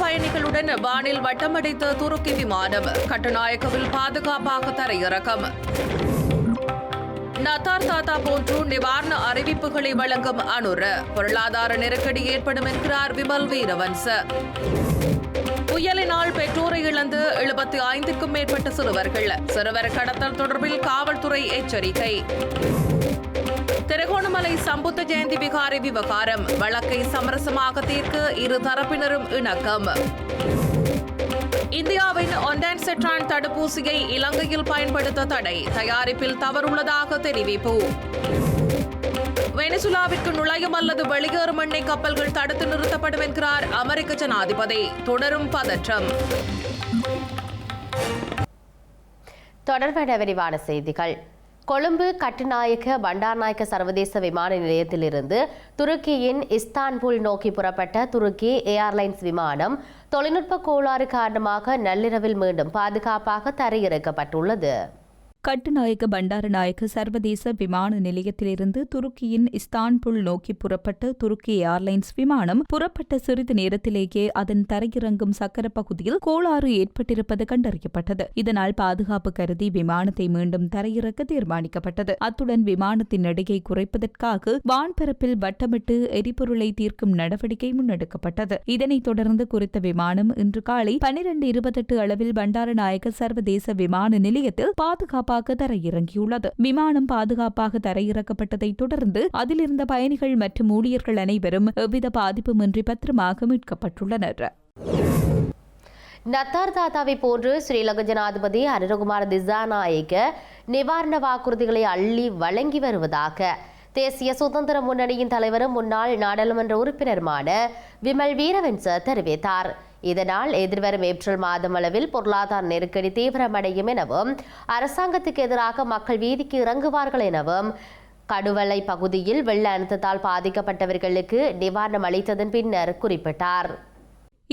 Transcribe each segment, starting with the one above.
பயணிகளுடன் வானில் வட்டமடித்த துருக்கி விமானம் கட்டுநாயக்கவில் பாதுகாப்பாக தரையிறக்கம். நத்தார் தாத்தா போன்று நிவாரண அறிவிப்புகளை வழங்கும் அனுர பொருளாதார நெருக்கடி ஏற்படும் என்கிறார் விமல் வீரவன்ச. புயலினால் பெற்றோரை இழந்து எழுபத்தி ஐந்துக்கும் மேற்பட்ட சிறுவர்கள் சிறுவர் கடத்தல் தொடர்பில் காவல்துறை எச்சரிக்கை. திருகோணமலை சம்புத்த ஜெயந்தி விகாரி விவகாரம். வழக்கை சமரசமாக தீர்க்க இரு தரப்பினரும் இணக்கம். இந்தியாவின் ஒன்டான் செட்ரான் தடுப்பூசியை இலங்கையில் பயன்படுத்த தடை. தயாரிப்பில் தவறுள்ளதாக தெரிவிப்பு. வெனிசுலாவிற்கு நுழையும் அல்லது வெளியேறும் எண்ணெய் கப்பல்கள் தடுத்து நிறுத்தப்படும் என்கிறார் அமெரிக்க ஜனாதிபதி. தொடரும் பதற்றம். தொடர்பான விரிவான செய்திகள். கொழும்பு கட்டுநாயக்க பண்டார்நாயக்க சர்வதேச விமான நிலையத்திலிருந்து துருக்கியின் இஸ்தான்புல் நோக்கி புறப்பட்ட துருக்கி ஏர்லைன்ஸ் விமானம் தொழில்நுட்ப கோளாறு காரணமாக நள்ளிரவில் மீண்டும் பாதுகாப்பாக தரையிறக்கப்பட்டுள்ளது. கட்டுநாயக்க பண்டாரநாயக்க சர்வதேச விமான நிலையத்திலிருந்து துருக்கியின் இஸ்தான்புல் நோக்கி புறப்பட்ட துருக்கி ஏர்லைன்ஸ் விமானம் புறப்பட்ட சிறிது நேரத்திலேயே அதன் தரையிறங்கும் சக்கர பகுதியில் கோளாறு ஏற்பட்டிருப்பது கண்டறியப்பட்டது. இதனால் பாதுகாப்பு கருதி விமானத்தை மீண்டும் தரையிறக்க தீர்மானிக்கப்பட்டது. அத்துடன் விமானத்தின் எடையை குறைப்பதற்காக வான்பரப்பில் வட்டமிட்டு எரிபொருளை தீர்க்கும் நடவடிக்கை முன்னெடுக்கப்பட்டது. இதனைத் தொடர்ந்து குறித்த விமானம் இன்று காலை பனிரெண்டு இருபத்தெட்டு அளவில் பண்டாரநாயக்க சர்வதேச விமான நிலையத்தில் பாதுகாப்பு பாதுகாப்பாக தரையிறங்கியுள்ளது. விமானம் பாதுகாப்பாக தரையிறக்கப்பட்டதை தொடர்ந்து அதிலிருந்த பயணிகள் மற்றும் ஊழியர்கள் அனைவரும் எவ்வித பாதிப்புமின்றி பத்திரமாக மீட்கப்பட்டுள்ளனர். நத்தார் தாத்தாவை போன்று ஸ்ரீலங்கா ஜனாதிபதி அனுரகுமார திசாநாயக நிவாரண வாக்குறுதிகளை அள்ளி வழங்கி வருவதாக தேசிய சுதந்திர முன்னணியின் தலைவரும் முன்னாள் நாடாளுமன்ற உறுப்பினருமான விமல் வீரவன்ச தெரிவித்தார். இதனால் எதிர்வரும் ஏப்ரல் மாதம் அளவில் பொருளாதார நெருக்கடி தீவிரமடையும் எனவும் அரசாங்கத்துக்கு எதிராக மக்கள் வீதிக்கு இறங்குவார்கள் எனவும் கடுவலை பகுதியில் வெள்ள அழுத்தத்தால் பாதிக்கப்பட்டவர்களுக்கு நிவாரணம் அளித்ததன் பின்னர் குறிப்பிட்டார்.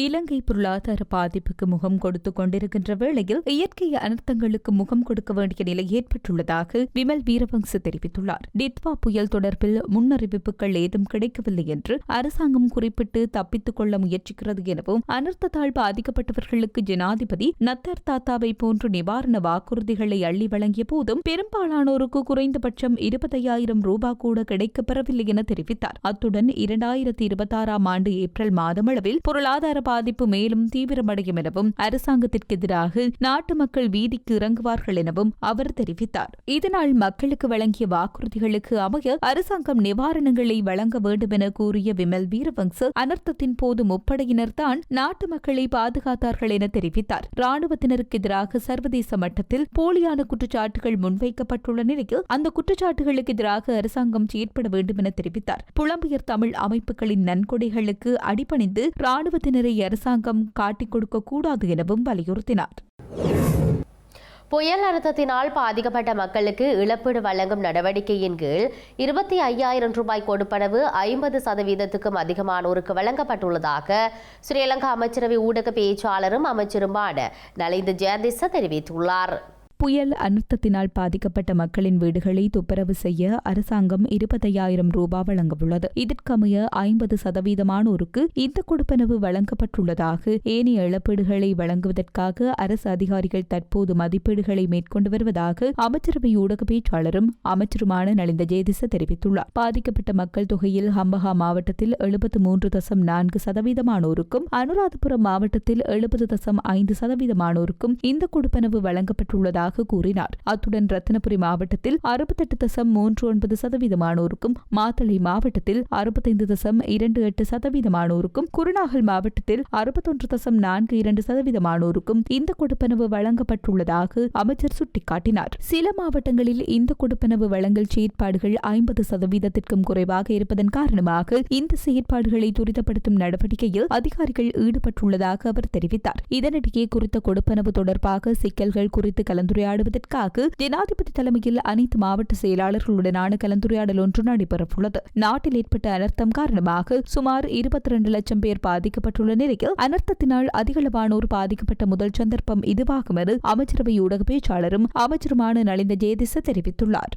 இலங்கை பொருளாதார பாதிப்புக்கு முகம் கொடுத்து கொண்டிருக்கின்ற வேளையில் இயற்கை அனர்த்தங்களுக்கு முகம் கொடுக்க வேண்டிய நிலை ஏற்பட்டுள்ளதாக விமல் வீரவங்ச தெரிவித்துள்ளார். டித்வா புயல் தொடர்பில் முன்னறிவிப்புகள் ஏதும் கிடைக்கவில்லை என்று அரசாங்கம் குறிப்பிட்டு தப்பித்துக் கொள்ள முயற்சிக்கிறது எனவும் அனர்த்தத்தால் பாதிக்கப்பட்டவர்களுக்கு ஜனாதிபதி நத்தர் தாத்தாவை போன்று நிவாரண வாக்குறுதிகளை அள்ளி வழங்கிய போதும் பெரும்பாலானோருக்கு குறைந்தபட்சம் இருபத்தையாயிரம் ரூபாய் கூட கிடைக்கப்பெறவில்லை என தெரிவித்தார். அத்துடன் இரண்டாயிரத்தி இருபத்தாறாம் ஆண்டு ஏப்ரல் மாதமளவில் பொருளாதார பாதிப்பு மேலும் தீவிரமடையும் எனவும் அரசாங்கத்திற்கு எதிராக நாட்டு மக்கள் வீதிக்கு இறங்குவார்கள் எனவும் அவர் தெரிவித்தார். இதனால் மக்களுக்கு வழங்கிய வாக்குறுதிகளுக்கு அமைய அரசாங்கம் நிவாரணங்களை வழங்க வேண்டும் என கூறிய விமல் வீரவங்ச அனர்த்தத்தின் போது முப்படையினர் தான் நாட்டு மக்களை பாதுகாத்தார்கள் என தெரிவித்தார். ராணுவத்தினருக்கு எதிராக சர்வதேச மட்டத்தில் போலியான குற்றச்சாட்டுகள் முன்வைக்கப்பட்டுள்ள நிலையில் அந்த குற்றச்சாட்டுகளுக்கு எதிராக அரசாங்கம் செயற்பட வேண்டும் என தெரிவித்தார். புலம்பெயர் தமிழ் அமைப்புகளின் நன்கொடைகளுக்கு அடிபணிந்து ராணுவத்தினரை அரசாங்கம் காட்டிக் கொடுக்க கூடாது எனவும் வலியுறுத்தினார். புயல் அழுத்தத்தினால் பாதிக்கப்பட்ட மக்களுக்கு இழப்பீடு வழங்கும் நடவடிக்கையின் கீழ் இருபத்தி ஐயாயிரம் ரூபாய் கொடுப்பனவு ஐம்பது சதவீதத்துக்கும் அதிகமானோருக்கு வழங்கப்பட்டுள்ளதாக ஸ்ரீலங்கா அமைச்சரவை ஊடக பேச்சாளரும் அமைச்சருமான நலிந்து ஜெயதிச தெரிவித்துள்ளார். புயல் அனர்த்தத்தினால் பாதிக்கப்பட்ட மக்களின் வீடுகளை துப்புரவு செய்ய அரசாங்கம் இருபத்தையாயிரம் ரூபாய் வழங்கவுள்ளது. இதற்கமைய ஐம்பது சதவீதமானோருக்கு இந்த கொடுப்பனவு வழங்கப்பட்டுள்ளதாக ஏனைய இழப்பீடுகளை வழங்குவதற்காக அரசு அதிகாரிகள் தற்போது மதிப்பீடுகளை மேற்கொண்டு வருவதாக அமைச்சரவை ஊடக பேச்சாளரும் அமைச்சருமான நலிந்த ஜெயதிச தெரிவித்துள்ளார். பாதிக்கப்பட்ட மக்கள் தொகையில் ஹம்பஹா மாவட்டத்தில் எழுபத்து மூன்று தசம் நான்கு சதவீதமானோருக்கும் அனுராதபுரம் மாவட்டத்தில் எழுபது தசம் ஐந்து சதவீதமானோருக்கும் இந்த கொடுப்பனவு வழங்கப்பட்டுள்ளதாக பெற்றுள்ளதாக கூறினார். அத்துடன் ரத்தினபுரி மாவட்டத்தில் அறுபத்தெட்டு தசம் மூன்று ஒன்பது சதவீதமானோருக்கும் மாத்தளை மாவட்டத்தில் அறுபத்தைந்து தசம் இரண்டு எட்டு சதவீதமானோருக்கும் குருநாகல் மாவட்டத்தில் அறுபத்தொன்று தசம் நான்கு இரண்டு சதவீதமானோருக்கும் இந்த கொடுப்பனவு வழங்கப்பட்டுள்ளதாக அமைச்சர் சுட்டிக்காட்டினார். சில மாவட்டங்களில் இந்த கொடுப்பனவு வழங்கல் செயற்பாடுகள் ஐம்பது சதவீதத்திற்கும் குறைவாக இருப்பதன் காரணமாக இந்த செயற்பாடுகளை துரிதப்படுத்தும் நடவடிக்கையில் அதிகாரிகள் ஈடுபட்டுள்ளதாக அவர் தெரிவித்தார். இதனிடையே குறித்த கொடுப்பனவு தொடர்பாக சிக்கல்கள் குறித்து கலந்துரையாடுவதற்காக ஜனாதிபதி தலைமையில் அனைத்து மாவட்ட செயலாளர்களுடனான கலந்துரையாடல் ஒன்று நடைபெறவுள்ளது. நாட்டில் ஏற்பட்ட அனர்த்தம் காரணமாக சுமார் இருபத்தி இரண்டு லட்சம் பேர் பாதிக்கப்பட்டுள்ள நிலையில் அனர்த்தத்தினால் அதிகளவானோர் பாதிக்கப்பட்ட முதல் சந்தர்ப்பம் இதுவாகும் என அமைச்சரவை ஊடக பேச்சாளரும் அமைச்சருமான நலிந்த ஜெயதிச தெரிவித்துள்ளார்.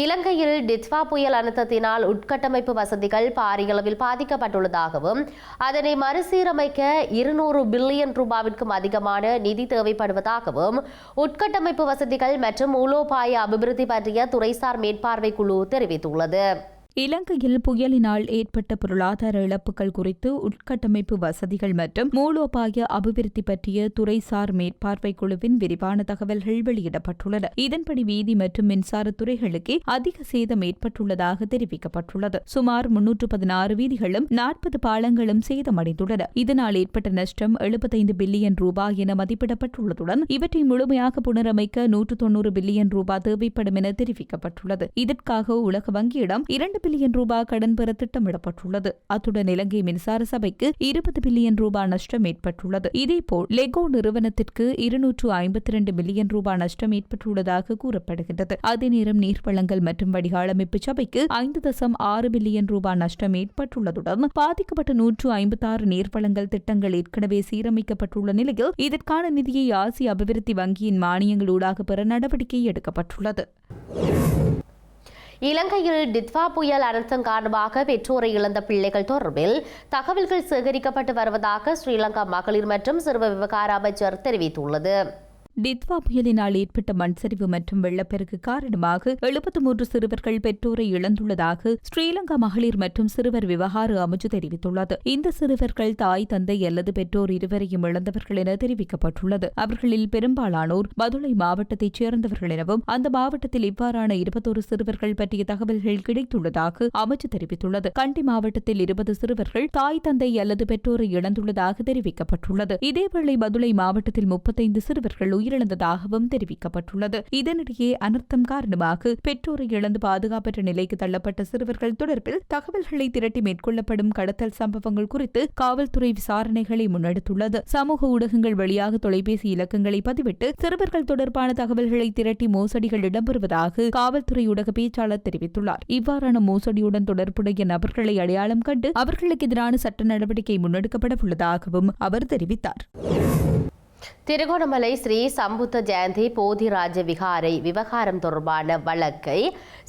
இலங்கையில் டித்வா புயல் அழுத்தத்தினால் உட்கட்டமைப்பு வசதிகள் பாரியளவில் பாதிக்கப்பட்டுள்ளதாகவும் அதனை மறுசீரமைக்க இருநூறு பில்லியன் ரூபாவிற்கும் அதிகமான நிதி தேவைப்படுவதாகவும் உட்கட்டமைப்பு வசதிகள் மற்றும் மூலோபாய அபிவிருத்தி பற்றிய துறைசார் மேற்பார்வை குழு தெரிவித்துள்ளது. இலங்கையில் புயலினால் ஏற்பட்ட பொருளாதார இழப்புகள் குறித்து உட்கட்டமைப்பு வசதிகள் மற்றும் மூலோபாய அபிவிருத்தி பற்றிய துறைசார் மேற்பார்வை குழுவின் விரிவான தகவல்கள் வெளியிடப்பட்டுள்ளன. இதன்படி வீதி மற்றும் மின்சார துறைகளுக்கே அதிக சேதம் ஏற்பட்டுள்ளதாக தெரிவிக்கப்பட்டுள்ளது. சுமார் முன்னூற்று பதினாறு வீதிகளும் நாற்பது பாலங்களும் சேதமடைந்துள்ளன. இதனால் ஏற்பட்ட நஷ்டம் எழுபத்தைந்து பில்லியன் ரூபாய் என மதிப்பிடப்பட்டுள்ளதுடன் இவற்றை முழுமையாக புனரமைக்க நூற்று தொன்னூறு பில்லியன் ரூபாய் தேவைப்படும் என தெரிவிக்கப்பட்டுள்ளது. இதற்காக உலக வங்கியிடம் இரண்டு பில்லியன் ரூபாய் கடன் பெற திட்டமிடப்பட்டுள்ளது. அத்துடன் இலங்கை மின்சார சபைக்கு இருபது பில்லியன் ரூபாய் நஷ்டம் ஏற்பட்டுள்ளது. இதேபோல் லெகோ நிறுவனத்திற்கு இருநூற்று ஐம்பத்தி இரண்டு பில்லியன் ரூபாய் நஷ்டம் ஏற்பட்டுள்ளதாக கூறப்படுகின்றது. அதே நேரம் நீர்வளங்கள் மற்றும் வடிகாலமைப்பு சபைக்கு ஐந்து தசம் ஆறு பில்லியன் ரூபாய் நஷ்டம் ஏற்பட்டுள்ளதுடன் பாதிக்கப்பட்ட நூற்று ஐம்பத்தாறு நீர்வளங்கள் திட்டங்கள் ஏற்கனவே சீரமைக்கப்பட்டுள்ள நிலையில் இதற்கான நிதியை ஆசிய அபிவிருத்தி வங்கியின் மானியங்களூடாக பெற நடவடிக்கை எடுக்கப்பட்டுள்ளது. இலங்கையில் டித்வா புயல் அனர்த்தம் காரணமாக பெற்றோரை இழந்த பிள்ளைகள் தொடர்பில் தகவல்கள் சேகரிக்கப்பட்டு வருவதாக ஸ்ரீலங்கா மகளிர் மற்றும் சிறுவ விவகார அமைச்சர் தெரிவித்துள்ளது. டித்வா புயலினால் ஏற்பட்ட மண்சரிவு மற்றும் வெள்ளப்பெருக்கு காரணமாக எழுபத்து மூன்று சிறுவர்கள் பெற்றோரை இழந்துள்ளதாக ஸ்ரீலங்கா மகளிர் மற்றும் சிறுவர் விவகார அமைச்சு தெரிவித்துள்ளது. இந்த சிறுவர்கள் தாய் தந்தை அல்லது பெற்றோர் இருவரையும் இழந்தவர்கள் என தெரிவிக்கப்பட்டுள்ளது. அவர்களில் பெரும்பாலானோர் மதுளை மாவட்டத்தைச் சேர்ந்தவர்கள் எனவும் அந்த மாவட்டத்தில் இவ்வாறான இருபத்தோரு சிறுவர்கள் பற்றிய தகவல்கள் கிடைத்துள்ளதாக அமைச்சு தெரிவித்துள்ளது. கண்டி மாவட்டத்தில் இருபது சிறுவர்கள் தாய் தந்தை அல்லது பெற்றோரை இழந்துள்ளதாக தெரிவிக்கப்பட்டுள்ளது. இதேவேளை மதுளை மாவட்டத்தில் முப்பத்தைந்து சிறுவர்கள் உயிரிழந்ததாகவும் தெரிவிக்கப்பட்டுள்ளது. இதனிடையே அனர்த்தம் காரணமாக பெற்றோரை இழந்து பாதுகாப்பற்ற நிலைக்கு தள்ளப்பட்ட சிறுவர்கள் தொடர்பில் தகவல்களை திரட்டி மேற்கொள்ளப்படும் கடத்தல் சம்பவங்கள் குறித்து காவல்துறை விசாரணைகளை முன்னெடுத்துள்ளது. சமூக ஊடகங்கள் வழியாக தொலைபேசி இலக்கங்களை பதிவிட்டு சிறுவர்கள் தொடர்பான தகவல்களை திரட்டி மோசடிகள் இடம்பெறுவதாக காவல்துறை ஊடக பேச்சாளர் தெரிவித்துள்ளார். இவ்வாறான மோசடியுடன் தொடர்புடைய நபர்களை அடையாளம் கண்டு அவர்களுக்கு எதிரான சட்ட நடவடிக்கை முன்னெடுக்கப்பட உள்ளதாகவும் அவர் தெரிவித்தார். திருகோணமலை ஸ்ரீ சம்புத்த ஜெயந்தி போதிராஜ விகாரை விவகாரம் தொடர்பான வழக்கை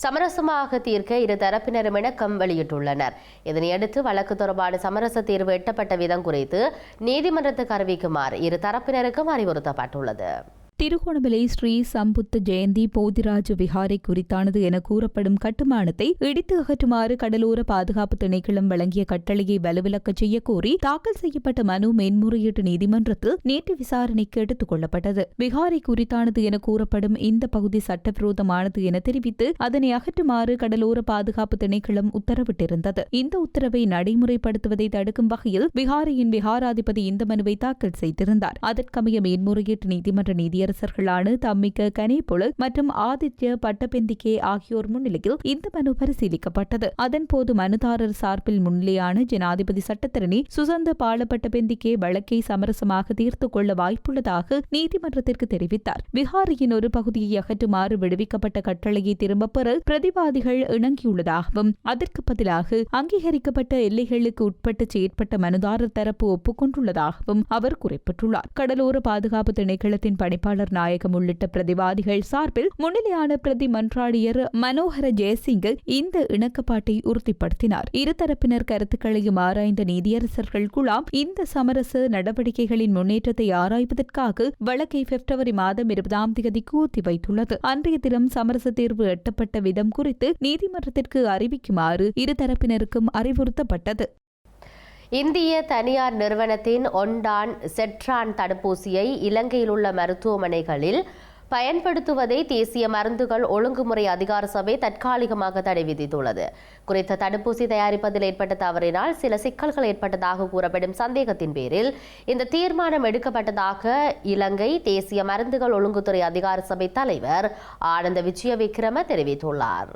சமரசமாக தீர்க்க இரு தரப்பினரும் இணக்கம் வெளியிட்டுள்ளனர். இதனையடுத்து வழக்கு தொடர்பான சமரச தீர்வு எட்டப்பட்ட விதம் குறித்து நீதிமன்றத்துக்கு அறிவிக்குமாறு இரு தரப்பினருக்கும் அறிவுறுத்தப்பட்டுள்ளது. திருகோணமலை ஸ்ரீ சம்புத்த ஜெயந்தி போதிராஜ விகாரை குறித்தானது என கூறப்படும் கட்டுமானத்தை இடித்து அகற்றுமாறு கடலோர பாதுகாப்பு திணைக்களம் வழங்கிய கட்டளையை வலுவிலக்க செய்ய கோரி தாக்கல் செய்யப்பட்ட மனு மேன்முறையீட்டு நீதிமன்றத்தில் நேற்று விசாரணைக்கு எடுத்துக் கொள்ளப்பட்டது. விகாரை குறித்தானது என கூறப்படும் இந்த பகுதி சட்டவிரோதமானது என தெரிவித்து அதனை அகற்றுமாறு கடலோர பாதுகாப்பு திணைக்களம் உத்தரவிட்டிருந்தது. இந்த உத்தரவை நடைமுறைப்படுத்துவதை தடுக்கும் வகையில் விகாரையின் விகாராதிபதி இந்த மனுவை தாக்கல் செய்திருந்தார். அதற்கமைய மேன்முறையீட்டு நீதிமன்ற நீதியரசர்களான தம்மிக்க கனேபுல மற்றும் ஆதித்ய பட்டபெந்திகே ஆகியோர் முன்னிலையில் இந்த மனு பரிசீலிக்கப்பட்டது. அதன்போது மனுதாரர் சார்பில் முன்னிலையான ஜனாதிபதி சட்டத்தரணி சுசந்த பாலப்பட்டபெந்திகே வழக்கை சமரசமாக தீர்த்துக் கொள்ள வாய்ப்புள்ளதாக நீதிமன்றத்திற்கு தெரிவித்தார். விஹாரியின் ஒரு பகுதியை அகற்றுமாறு விடுவிக்கப்பட்ட கட்டளையை திரும்பப் பெற பிரதிவாதிகள் இணங்கியுள்ளதாகவும் அதற்கு பதிலாக அங்கீகரிக்கப்பட்ட எல்லைகளுக்கு உட்பட்டு செயற்பட்ட மனுதாரர் தரப்பு ஒப்புக்கொண்டுள்ளதாகவும் அவர் குறிப்பிட்டுள்ளார். கடலோர பாதுகாப்பு திணைக்களத்தின் பணிப்பாளர் நாயகம் உள்ளிட்ட பிரதிவாதிகள் சார்பில் முன்னிலையான பிரதி மன்றாடியர் மனோகர ஜெயசிங் இந்த இணக்கப்பாட்டை உறுதிப்படுத்தினார். இருதரப்பினர் கருத்துக்களையும் ஆராய்ந்த நீதியரசர்கள் குழாம் இந்த சமரச நடவடிக்கைகளின் முன்னேற்றத்தை ஆராய்வதற்காக வழக்கை பிப்ரவரி மாதம் இருபதாம் தேதிக்கு ஒத்திவைத்துள்ளது அன்றைய தினம் சமரச தீர்வு எட்டப்பட்ட விதம் குறித்து நீதிமன்றத்திற்கு அறிவிக்குமாறு இருதரப்பினருக்கும் அறிவுறுத்தப்பட்டது. இந்திய தனியார் நிறுவனத்தின் ஒன்டான் செட்ரான் தடுப்பூசியை இலங்கையில் உள்ள மருத்துவமனைகளில் பயன்படுத்துவதை தேசிய மருந்துகள் ஒழுங்குமுறை அதிகார சபை தற்காலிகமாக தடை விதித்துள்ளது. குறித்த தடுப்பூசி தயாரிப்பதில் ஏற்பட்ட தவறினால் சில சிக்கல்கள் ஏற்பட்டதாக கூறப்படும் சந்தேகத்தின் பேரில் இந்த தீர்மானம் எடுக்கப்பட்டதாக இலங்கை தேசிய மருந்துகள் ஒழுங்குத்துறை அதிகார சபை தலைவர் ஆனந்த விஜய விக்ரம தெரிவித்துள்ளார்.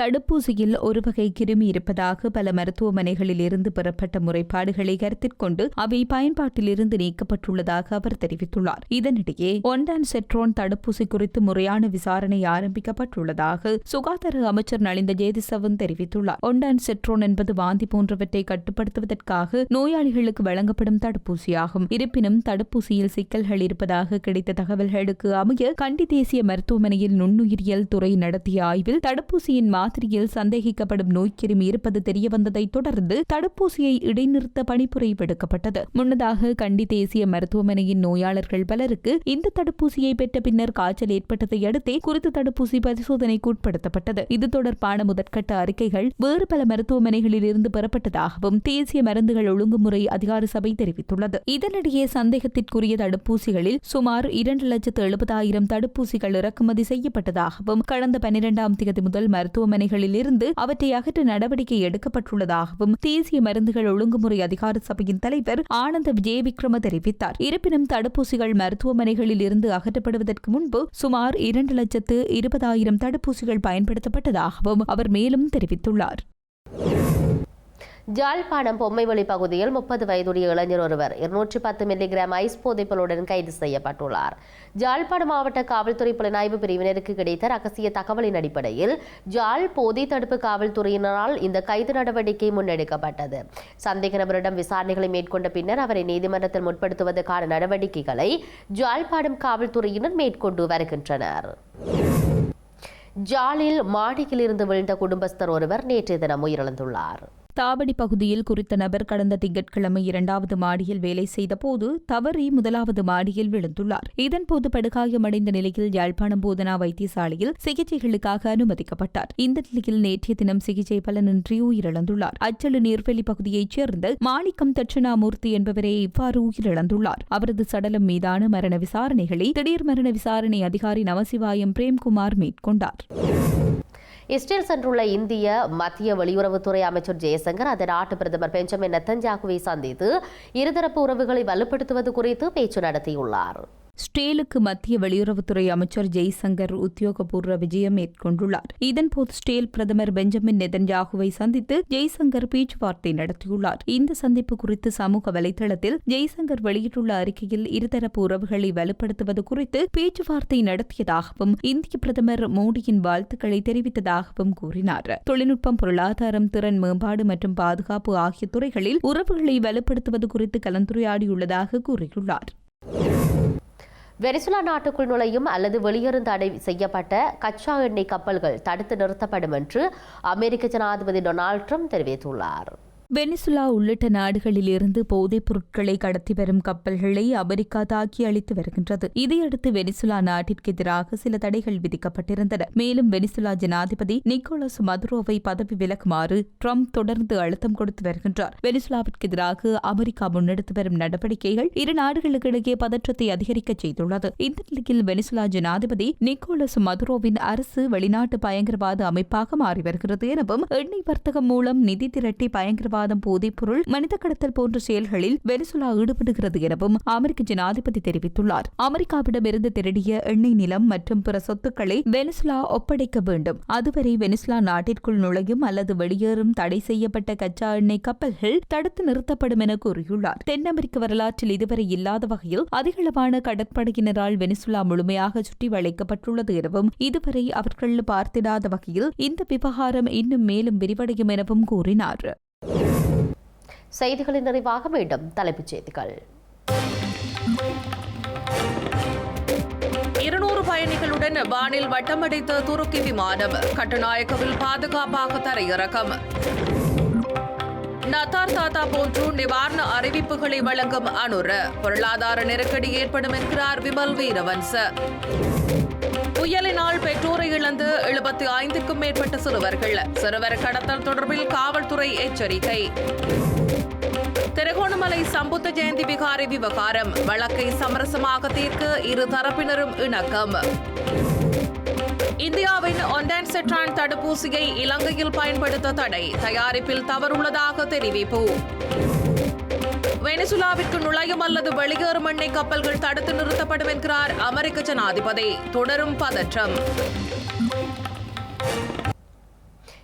தடுப்பூசியில் ஒரு வகை கிருமி இருப்பதாக பல மருத்துவமனைகளில் இருந்து பெறப்பட்ட முறைப்பாடுகளை கருத்திற்கொண்டு அவை பயன்பாட்டிலிருந்து நீக்கப்பட்டுள்ளதாக அவர் தெரிவித்துள்ளார். இதனிடையே ஒன்டான் செட்ரோன் தடுப்பூசி குறித்து முறையான விசாரணை ஆரம்பிக்கப்பட்டுள்ளதாக சுகாதார அமைச்சர் நலிந்த ஜேதிசவன் தெரிவித்துள்ளார். ஒன்டான் செட்ரோன் என்பது வாந்தி போன்றவற்றை கட்டுப்படுத்துவதற்காக நோயாளிகளுக்கு வழங்கப்படும் தடுப்பூசியாகும். இருப்பினும் தடுப்பூசியில் சிக்கல்கள் இருப்பதாக கிடைத்த தகவல்களுக்கு அமைய கண்டி தேசிய மருத்துவமனையில் நுண்ணுயிரியல் துறை நடத்திய ஆய்வில் தடுப்பூசியின் ராத்திரியில் சந்தேகிக்கப்படும் நோய்க்கிருமி இருப்பது தெரியவந்ததைத் தொடர்ந்து தடுப்பூசியை இடைநிறுத்த பணிப்புரை விடுக்கப்பட்டது. முன்னதாக கண்டி தேசிய மருத்துவமனையின் நோயாளர்கள் பலருக்கு இந்த தடுப்பூசியை பெற்ற பின்னர் காய்ச்சல் ஏற்பட்டதை அடுத்தே குறித்த தடுப்பூசி பரிசோதனைக்கு உட்படுத்தப்பட்டது. இது தொடர்பான முதற்கட்ட அறிக்கைகள் வேறு பல மருத்துவமனைகளில் இருந்து பெறப்பட்டதாகவும் தேசிய மருந்துகள் ஒழுங்குமுறை அதிகார சபை தெரிவித்துள்ளது. இதனிடையே சந்தேகத்திற்குரிய தடுப்பூசிகளில் சுமார் இரண்டு லட்சத்து எழுபதாயிரம் தடுப்பூசிகள் இறக்குமதி செய்யப்பட்டதாகவும் கடந்த பனிரெண்டாம் தேதி முதல் மருத்துவமனை இருந்து அவற்றை அகற்ற நடவடிக்கை எடுக்கப்பட்டுள்ளதாகவும் தேசிய மருந்துகள் ஒழுங்குமுறை அதிகார சபையின் தலைவர் ஆனந்த விஜயவிக்ரம தெரிவித்தார். இருப்பினும் தடுப்பூசிகள் மருத்துவமனைகளில் இருந்து அகற்றப்படுவதற்கு முன்பு சுமார் இரண்டு லட்சத்து இருபதாயிரம் தடுப்பூசிகள் பயன்படுத்தப்பட்டதாகவும் அவர் மேலும் தெரிவித்துள்ளார். ஜாழ்ப்பாணம் பொம்மைவெளி பகுதியில் முப்பது வயதுடைய இளைஞர் ஒருவர் இருநூற்றி பத்து மில்லிகிராம் ஐஸ் போதைப்பொருளுடன் கைது செய்யப்பட்டுள்ளார். ஜாழ்ப்பாணம் மாவட்ட காவல்துறை புலனாய்வு பிரிவினருக்கு கிடைத்த ரகசிய தகவலின் அடிப்படையில் ஜாழ் போதை தடுப்பு காவல்துறையினரால் இந்த கைது நடவடிக்கை முன்னெடுக்கப்பட்டது. சந்தேக நபரிடம் விசாரணைகளை மேற்கொண்ட பின்னர் அவரை நீதிமன்றத்தில் முற்படுத்துவதற்கான நடவடிக்கைகளை ஜாழ்ப்பாணம் காவல்துறையினர் மேற்கொண்டு வருகின்றனர். ஜாலில் மாடியில் இருந்து விழுந்த குடும்பஸ்தர் ஒருவர் நேற்றைய தினம் உயிரிழந்துள்ளார். தாவடி பகுதியில் குறித்த நபர் கடந்த திங்கட்கிழமை இரண்டாவது மாடியில் வேலை செய்தபோது தவறி முதலாவது மாடியில் விழுந்துள்ளார். இதன்போது படுகாயமடைந்த நிலையில் யாழ்ப்பாணம் போதனா வைத்தியசாலையில் சிகிச்சைகளுக்காக அனுமதிக்கப்பட்டார். இந்த நிலையில் நேற்றைய தினம் சிகிச்சை பலனின்றி உயிரிழந்துள்ளார். அச்சலு நீர்வெளி பகுதியைச் சேர்ந்த மாணிக்கம் தட்சிணாமூர்த்தி என்பவரே இவ்வாறு உயிரிழந்துள்ளார். அவரது சடலம் மீதான மரண விசாரணைகளை திடீர் மரண விசாரணை அதிகாரி நமசிவாயம் பிரேம்குமார் மேற்கொண்டார். இஸ்ரேல் சென்றுள்ள இந்திய மத்திய வெளியுறவுத்துறை அமைச்சர் ஜெயசங்கர் அந்த நாட்டு பிரதமர் பெஞ்சமின் நெத்தன்ஜாகுவை சந்தித்து இருதரப்பு உறவுகளை வலுப்படுத்துவது குறித்து பேச்சு நடத்தியுள்ளார். ஸ்டேலுக்கு மத்திய வெளியுறவுத்துறை அமைச்சர் ஜெய்சங்கர் உத்தியோகபூர்வ விஜயம் மேற்கொண்டுள்ளார். இதன்போது ஸ்டேல் பிரதமர் பெஞ்சமின் நெதன்யாகுவை சந்தித்து ஜெய்சங்கர் பேச்சுவார்த்தை நடத்தியுள்ளார். இந்த சந்திப்பு குறித்து சமூக வலைதளத்தில் ஜெய்சங்கர் வெளியிட்டுள்ள அறிக்கையில் இருதரப்பு உறவுகளை வலுப்படுத்துவது குறித்து பேச்சுவார்த்தை நடத்தியதாகவும் இந்திய பிரதமர் மோடியின் வாழ்த்துக்களை தெரிவித்ததாகவும் கூறினார். தொழில்நுட்பம் பொருளாதாரம் திறன் மேம்பாடு மற்றும் பாதுகாப்பு ஆகிய துறைகளில் உறவுகளை வலுப்படுத்துவது குறித்து கலந்துரையாடியுள்ளதாக கூறியுள்ளார். வெனிசுலா நாட்டுக்குள் நுழையும் அல்லது வெளியேறும் தடை செய்யப்பட்ட கச்சா எண்ணெய் கப்பல்கள் தடுத்து நிறுத்தப்படும் என்று அமெரிக்க ஜனாதிபதி டொனால்ட் ட்ரம்ப் தெரிவித்துள்ளார். வெனிசுலா உள்ளிட்ட நாடுகளில் இருந்து போதைப் பொருட்களை கடத்தி வரும் கப்பல்களை அமெரிக்கா தாக்கி அளித்து வருகின்றது. இதையடுத்து வெனிசுலா நாட்டிற்கு எதிராக சில தடைகள் விதிக்கப்பட்டிருந்தன. மேலும் வெனிசுலா ஜனாதிபதி நிக்கோலஸ் மதுரோவை பதவி விலகுமாறு ட்ரம்ப் தொடர்ந்து அழுத்தம் கொடுத்து வருகின்றார். வெனிசுலாவிற்கு எதிராக அமெரிக்கா முன்னெடுத்து வரும் நடவடிக்கைகள் இரு நாடுகளுக்கிடையே பதற்றத்தை அதிகரிக்க செய்துள்ளது. இந்த நிலையில் வெனிசுலா ஜனாதிபதி நிக்கோலஸ் மதுரோவின் அரசு வெளிநாட்டு பயங்கரவாத அமைப்பாக மாறி வருகிறது எனவும் எண்ணெய் வர்த்தகம் மூலம் நிதி திரட்டி பயங்கரவாத பயங்கரவாதம் போதைப்பொருள் மனித கடத்தல் போன்ற செயல்களில் வெனிசுலா ஈடுபடுகிறது எனவும் அமெரிக்க ஜனாதிபதி தெரிவித்துள்ளார். அமெரிக்காவிடமிருந்து திருடிய எண்ணெய் நிலம் மற்றும் பிற சொத்துக்களை வெனிசுலா ஒப்படைக்க வேண்டும். அதுவரை வெனிசுலா நாட்டிற்குள் நுழையும் அல்லது வெளியேறும் தடை செய்யப்பட்ட கச்சா எண்ணெய் கப்பல்கள் தடுத்து நிறுத்தப்படும் என கூறியுள்ளார். தென் அமெரிக்க வரலாற்றில் இதுவரை இல்லாத வகையில் அதிகளவான கடற்படையினரால் வெனிசுலா முழுமையாக சுற்றி வளைக்கப்பட்டுள்ளது எனவும் இதுவரை அவர்கள் பார்த்திடாத வகையில் இந்த விவகாரம் இன்னும் மேலும் விரிவடையும் எனவும் கூறினார். செய்திகளின் நிறைவாக மீண்டும் தலைப்புச் செய்திகள். இருநூறு பயணிகளுடன் வானில் வட்டமடித்த துருக்கி விமானம் கட்டுநாயக்கவில் பாதுகாப்பாக தரையிறக்கம். நத்தார் தாத்தா போன்று நிவாரண அறிவிப்புகளை வழங்கும் அனுர பொருளாதார நெருக்கடி ஏற்படும் என்கிறார் விமல் வீரவன்ச. புயலினால் பெற்றோரை இழந்து எழுபத்தி ஐந்துக்கும் மேற்பட்ட சிறுவர்கள் சிறுவர் கடத்தல் தொடர்பில் காவல்துறை எச்சரிக்கை. திருகோணமலை சம்புத்த ஜெயந்தி விகாரை விவகாரம். வழக்கை சமரசமாக தீர்க்க இரு தரப்பினரும் இணக்கம். இந்தியாவின் ஒன்டான்செட்ரான் தடுப்பூசியை இலங்கையில் பயன்படுத்த தடை. தயாரிப்பில் தவறுள்ளதாக தெரிவிப்பு. வெனிசுலாவிற்கு நுழையும் அல்லது வெளியேறும் எண்ணெய் கப்பல்கள் தடுத்து நிறுத்தப்படும் என்கிறார் அமெரிக்க ஜனாதிபதி. தொடரும் பதற்றம்.